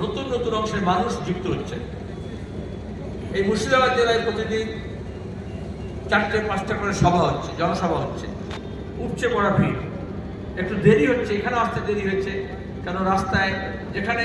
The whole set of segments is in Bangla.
নতুন নতুন অংশের মানুষ যুক্ত হচ্ছে। এই মুর্শিদাবাদ জেলায় প্রতিদিন চারটে, পাঁচটা করে সভা হচ্ছে, জনসভা হচ্ছে। উপচে পড়া ভিড়। একটু দেরি হচ্ছে, এখানে আসতে দেরি হচ্ছে, কেন রাস্তায় যেখানে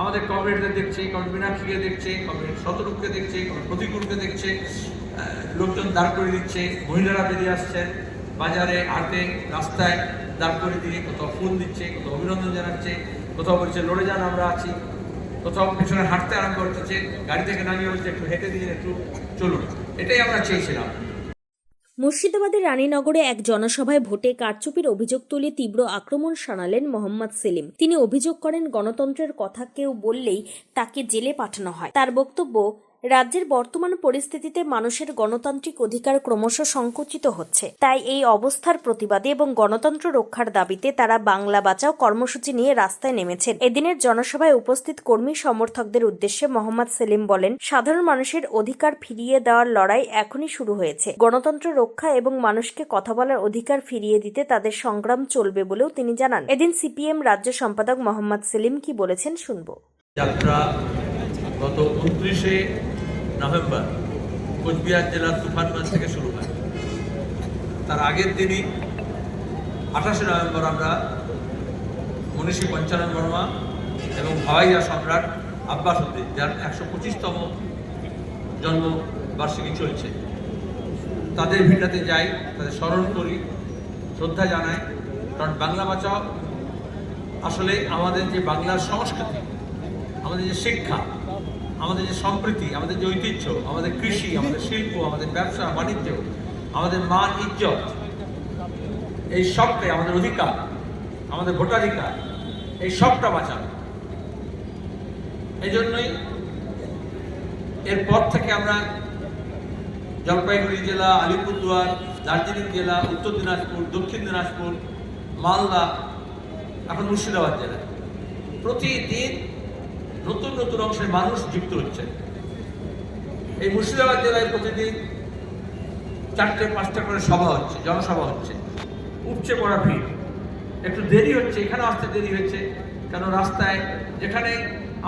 আমাদের কমরেডদের দেখছে কমরেড মীনাক্ষীকে দেখছে কমরেড শতরূপকে দেখছে কমরেড প্রতিকূলকে দেখছে লোকজন দাঁড় করে দিচ্ছে, মহিলারা বেরিয়ে আসছেন। বাজারে, হাটে, রাস্তায় দাঁড় করে দিয়ে কোথাও ফোন দিচ্ছে, কোথাও অভিনন্দন জানাচ্ছে, কোথাও বলছে, লড়ে যান, আমরা আছি। কোথাও পেছনে হাঁটতে আরম্ভ করতেছে গাড়ি থেকে নামিয়ে বলছে, একটু হেঁটে দিয়ে একটু চলুন। এটাই আমরা চেয়েছিলাম। মুর্শিদাবাদের রানীনগরে এক জনসভায় ভোটে কারচুপির অভিযোগ তুলে তীব্র আক্রমণ শানালেন মোহাম্মদ সেলিম। তিনি অভিযোগ করেন, গণতন্ত্রের কথা কেউ বললেই তাকে জেলে পাঠানো হয়। তার বক্তব্য রাজ্যের বর্তমান পরিস্থিতিতে মানুষের গণতান্ত্রিক অধিকার ক্রমশ সংকুচিত হচ্ছে। তাই এই অবস্থার প্রতিবাদে এবং গণতন্ত্র রক্ষার দাবিতে তারা বাংলা বাঁচাও কর্মসূচি নিয়ে রাস্তায় নেমেছেন। এদিনের জনসভায় উপস্থিত কর্মী সমর্থকদের উদ্দেশ্যে মোহাম্মদ সেলিম বলেন, সাধারণ মানুষের অধিকার ফিরিয়ে দেওয়ার লড়াই এখনই শুরু হয়েছে। গণতন্ত্র রক্ষা এবং মানুষকে কথা বলার অধিকার ফিরিয়ে দিতে তাদের সংগ্রাম চলবে বলেও তিনি জানান। এদিন সিপিএম রাজ্য সম্পাদক মোহাম্মদ সেলিম কি বলেছেন শুনব। যাত্রা গত উনত্রিশে নভেম্বর কোচবিহার জেলার তুফানগঞ্জ থেকে শুরু হয়। তার আগের দিনই আঠাশে নভেম্বর আমরা মনীষী পঞ্চানন বর্মা এবং ভাওয়াইয়া সম্রাট আব্বাস উদ্দিন, যার একশো পঁচিশতম জন্মবার্ষিকী চলছে। তাদের ভিটাতে যাই, তাদের স্মরণ করি, শ্রদ্ধা জানাই, কারণ বাংলা বাঁচাও। আসলে আমাদের যে বাংলার সংস্কৃতি, আমাদের যে শিক্ষা আমাদের যে সম্প্রীতি, আমাদের যে ঐতিহ্য, আমাদের কৃষি, আমাদের শিল্প, আমাদের ব্যবসা, বাণিজ্য, আমাদের মান, ইজ্জত, এই সবটাই আমাদের অধিকার, আমাদের ভোটাধিকার, এই সবটা বাঁচানো। এই জন্যই এরপর থেকে আমরা জলপাইগুড়ি জেলা, আলিপুরদুয়ার, দার্জিলিং জেলা, উত্তর দিনাজপুর, দক্ষিণ দিনাজপুর, মালদা, এখন মুর্শিদাবাদ জেলায়। প্রতিদিন নতুন নতুন অংশের মানুষ যুক্ত হচ্ছে। এই মুর্শিদাবাদ জেলায় প্রতিদিন চারটে, পাঁচটা করে সভা হচ্ছে, জনসভা হচ্ছে। উপচে পড়া ভিড়। একটু দেরি হচ্ছে, এখানে আসতে দেরি হচ্ছে কেন রাস্তায় যেখানে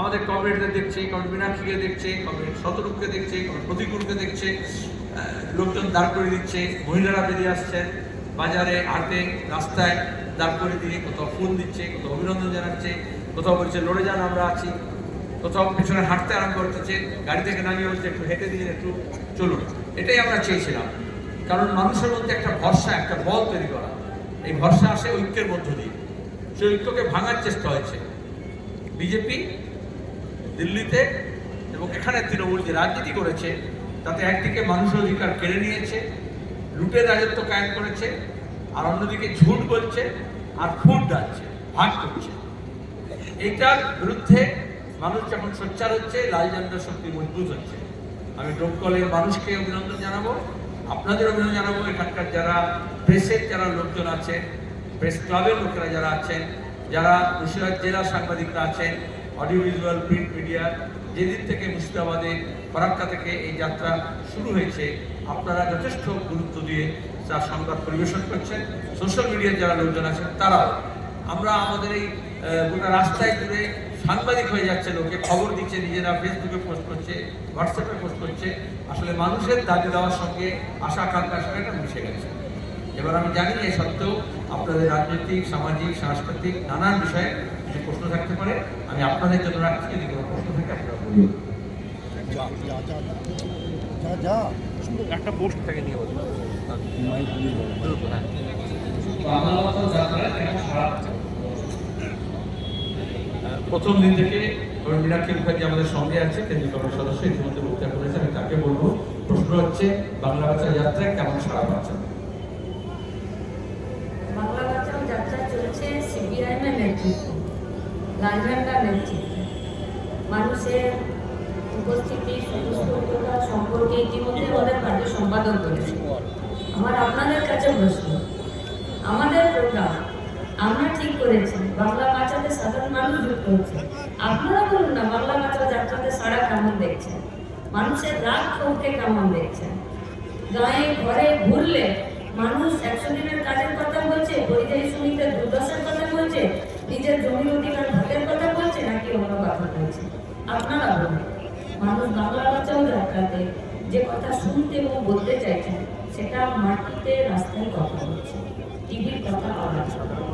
আমাদের কমরেডদের দেখছে কমরেড মীনাক্ষীকে দেখছে কমরেড শতরূপকে দেখছে কমরেড প্রতিকূলকে দেখছে লোকজন দাঁড় করে দিচ্ছে, মহিলারা বেরিয়ে আসছেন বাজারে, হাটে, রাস্তায় দাঁড় করে দিয়ে কোথাও ফোন দিচ্ছে, কোথাও অভিনন্দন জানাচ্ছে, কোথাও বলছে, লড়ে যান, আমরা আছি। কোথাও পেছনে হাঁটতে আরম্ভ করতেছে গাড়ি থেকে নামিয়ে হচ্ছে একটু হেঁটে দিয়ে একটু চলুন। এটাই আমরা চেয়েছিলাম। কারণ মানুষের মধ্যে একটা ভরসা, একটা বল তৈরি করা। এই ভরসা আসে ঐক্যের মধ্য দিয়ে। সেই ঐক্যকে ভাঙার চেষ্টা হয়েছে। বিজেপি, দিল্লিতে এবং এখানে তৃণমূল যে রাজনীতি করেছে, তাতে একদিকে মানুষের অধিকার কেড়ে নিয়েছে, লুটের রাজত্ব কায়েম করেছে, আর অন্যদিকে ঝুট বলছে, আর ফুট ডালছে ভাগ করছে। এইটার বিরুদ্ধে মানুষ যখন সোচ্চার হচ্ছে, লাল ঝান্ডার শক্তি মজবুত হচ্ছে। আমি ডোমকলের মানুষকে অভিনন্দন জানাব, আপনাদের অভিনন্দন জানাব। এখানকার যারা প্রেসের যারা লোকজন আছেন, প্রেস ক্লাবের লোকেরা যারা আছেন, যারা মুর্শিদাবাদ জেলা সাংবাদিকরা আছেন অডিও ভিজুয়াল প্রিন্ট মিডিয়া যেদিন থেকে মুর্শিদাবাদে ফরাক্কা থেকে এই যাত্রা শুরু হয়েছে, আপনারা যথেষ্ট গুরুত্ব দিয়ে তার সংবাদ পরিবেশন করছেন সোশ্যাল মিডিয়ার যারা লোকজন আছেন, তারাও। আমরা আমাদের এই গোটা রাস্তায় জুড়ে সাংবাদিক হয়ে যাচ্ছে লোকে খবর দিচ্ছে নিজেরা ফেসবুকে পোস্ট করছে হোয়াটসঅ্যাপে পোস্ট করছে। আসলে মানুষের দাবি দেওয়ার সঙ্গে আশা আকাঙ্ক্ষার সঙ্গে এটা মিশে গেছে। এবার আমি জানি এ সত্ত্বেও আপনাদের রাজনৈতিক সামাজিক সাংস্কৃতিক নানান বিষয়ে কিছু প্রশ্ন থাকতে পারে। আমি আপনাদের জন্য রাখছি যদি কোনো প্রশ্ন থাকে আপনারা বলুন। একটা পোস্ট থেকে নিয়ে বলুন। প্রথম দিন থেকে মীনাক্ষী মুখার্জি আমাদের সঙ্গে আছে, কেন্দ্রীয় কমিটির সদস্য, ইতিমধ্যে বক্তব্য করেছে আমি তাকে বলব, প্রশ্ন হচ্ছে, বাংলা ভাষা যাত্রায় কেমন সারা পাচ্ছেন যাত্রা মানুষের সম্পর্কে ইতিমধ্যে সম্পাদন আমার আপনাদের কাছে প্রশ্ন, আমাদের প্রোগ্রাম আমরা ঠিক করেছি, বাংলা বাঁচাতে সাধারণ মানুষ যুক্ত হচ্ছে আপনারা বলুন না, বাংলা বাঁচাও যাত্রাতে সারা কেমন দেখছেন? মানুষের রাগ ক্ষোভকে কেমন দেখছেন? গায়ে, ঘরে, ঘুরলে মানুষ একশো দিনের কাজের কথা বলছে, পরিযায়ী শ্রমিকদের দুর্দশার কথা বলছে, নিজের জমির অধিকার ভাগের কথা বলছে, নাকি অন্য কথা বলছে? আপনারা বলুন, মানুষ বাংলা ভাষাও যাত্রাতে যে কথা শুনতে এবং বলতে চাইছেন সেটা মাটিতে রাস্তায় কথা বলছে। টিভির কথা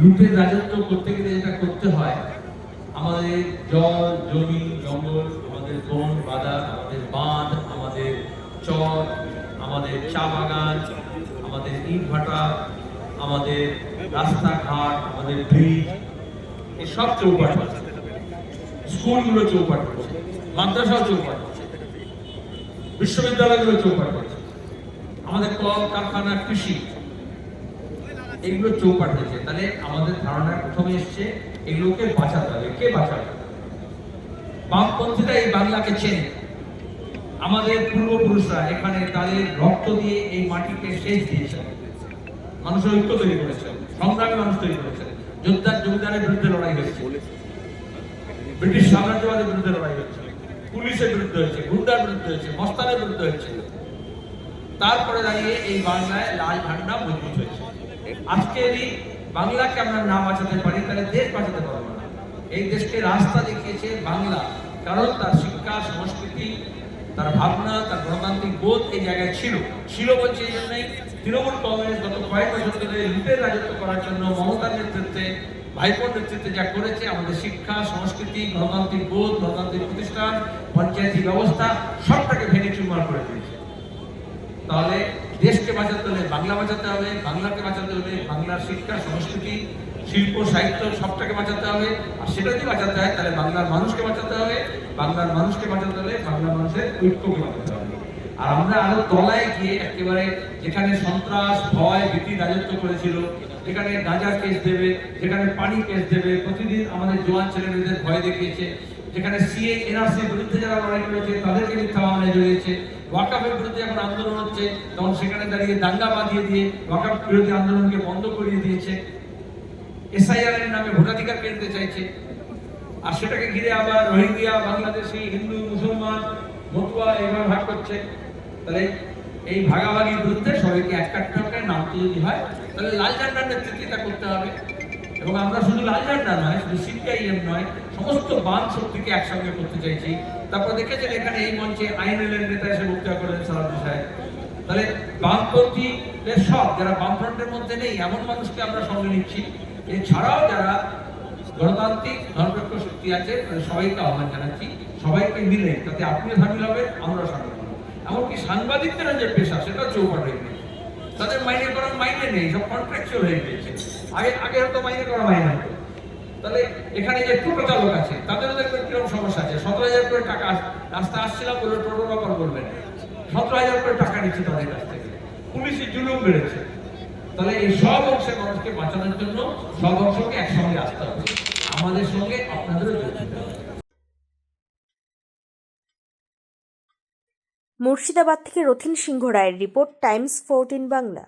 লুটের রাজত্ব করতে গেলে যেটা করতে হয়, আমাদের জল, জমি, জঙ্গল, আমাদের বন বাদার আমাদের বাঁধ, আমাদের চর, আমাদের চা বাগান, আমাদের ইট ভাটা, আমাদের রাস্তাঘাট, আমাদের ব্রিজ এসব চৌপাট স্কুলগুলো চৌপাট করছে মাদ্রাসাও চৌপাট করছে বিশ্ববিদ্যালয়গুলো চৌপাট করছে আমাদের কল কারখানা কৃষি এগুলো চৌপাট হয়েছে। তাহলে আমাদের ধারণা প্রথমে এসছে, এগুলোকে বাঁচাতে হবে। কে বাঁচাবে? বামপন্থীরা এই বাংলাকে চেনে। আমাদের পূর্বপুরুষরা এখানে তাদের রক্ত দিয়ে এই মাটিকে সেচ দিয়েছে মানুষের ঐক্য তৈরি করেছে সংগ্রামী মানুষ তৈরি করেছে যোদ্ধার জমিদারের বিরুদ্ধে লড়াই হয়েছে। ব্রিটিশ সাম্রাজ্যবাদের বিরুদ্ধে লড়াই হয়েছে। পুলিশের বিরুদ্ধে হয়েছে, গুন্ডার বিরুদ্ধে হয়েছে, মস্তানের বিরুদ্ধে হয়েছে। তারপরে দাঁড়িয়ে এই বাংলায় লাল ঝান্ডা মজবুত হয়েছে আজকে যদি বাংলাকে আমরা না বাঁচাতে পারি, তাহলে দেশ বাঁচাতে পারব না। এই দেশকে রাস্তা দেখিয়েছে বাংলা। কারণ তার শিক্ষা, সংস্কৃতি, তার ভাবনা, তার গণতান্ত্রিক বোধ এই জায়গায় ছিল। ছিল বলছে এই জন্যই তৃণমূল কংগ্রেস গত কয়েক বছর ধরে লুটের রাজত্ব করার জন্য মমতার নেতৃত্বে, ভাইপোর নেতৃত্বে যা করেছে, আমাদের শিক্ষা, সংস্কৃতি, গণতান্ত্রিক বোধ, গণতান্ত্রিক প্রতিষ্ঠান, পঞ্চায়েতি ব্যবস্থা, সবটাকে ভেঙে চুরমার করে দিয়েছে। তাহলে দেশকে বাঁচাতে হলে, বাংলা বাঁচাতে হবে, বাংলাকে বাঁচাতে হলে বাংলার শিক্ষা, সংস্কৃতি, শিল্প, সাহিত্য সবটাকে বাঁচাতে হবে। আর সেটা যদি বাঁচাতে হয়, তাহলে বাংলার মানুষকে বাঁচাতে হবে, বাংলার মানুষকে বাঁচাতে হলে বাংলার মানুষের ঐক্যকে বাঁচাতে হবে। আর আমরা আরও তলায় গিয়ে একেবারে যেখানে সন্ত্রাস, ভয়, ভীতি, রাজত্ব করেছিল, যেখানে গাঁজা কেস দেবে, যেখানে পানি কেস দেবে, প্রতিদিন আমাদের জোয়ান ছেলে মেয়েদের ভয় দেখিয়েছে, যেখানে সিএ এনআরসি বিরুদ্ধে যারা লড়াই করেছে, তাদেরকে মিথ্যা মামলায় জড়িয়েছে ওয়াকাফের বিরুদ্ধে এখন আন্দোলন হচ্ছে, তখন সেখানে দাঁড়িয়ে দাঙ্গা বাঁধিয়ে দিয়ে ওয়াকাফ বিরোধী আন্দোলনকে বন্ধ করিয়ে দিয়েছে। এসআইআর এর নামে ভোটাধিকার কেন্দ্রে চাইছে। আর সেটাকে ঘিরে আবার রোহিঙ্গিয়া, বাংলাদেশি, হিন্দু, মুসলমান, মতুয়া এবার ভাগ করছে। তাহলে এই ভাগাভাগির বিরুদ্ধে সবাইকে এক কাট্টাকে নামতে যদি হয়। তাহলে লাল ঝান্ডার নেতৃত্বটা করতে হবে। এবং আমরা শুধু লাল ঝান্ডা নয়, শুধু সিপিআইএম নয়, সমস্ত বাম শক্তিকে একসঙ্গে করতে চাইছি। তারপর দেখেছেন এখানে এই মঞ্চে আইএনএল এর নেতা এসে বক্তৃতা করলেন সালাম সাহেব। তাহলে বামপন্থীদের সব যারা বামফ্রন্টের মধ্যে নেই, এমন মানুষকে আমরা সঙ্গে নিচ্ছি। এছাড়াও যারা গণতান্ত্রিক, ধর্মপক্ষ শক্তি আছে সবাইকে আহ্বান জানাচ্ছি। সবাইকে মিলে, তাতে আপনিও সামিল হবেন আমরা সামিল হব। এমনকি সাংবাদিকদের যে পেশা সেটা চৌপাট হয়ে গেছে। তাদের মাইনে করার মাইনে নেই, সব কন্ট্রাকচুয়াল হয়ে গেছে। আগে আগে হয়তো মাইনে করা হতো তাহলে এখানে যে টোটো চালক আছে দেখবেন কীরকম সমস্যা আছে? সতেরো হাজার করে টাকা রাস্তা আসছিলাম বলে টোটোর ব্যাপার সতেরো হাজার করে টাকা নিচ্ছে তাদের কাছ থেকে। জুলুম বেড়েছে। তাহলে এই সব মানুষকে বাঁচানোর জন্য সব অংশকে একসঙ্গে আসতে হবে। আমাদের সঙ্গে মুর্শিদাবাদ থেকে রথিন সিংহ রায়ের রিপোর্ট, টাইমস, ফোরটিন বাংলা।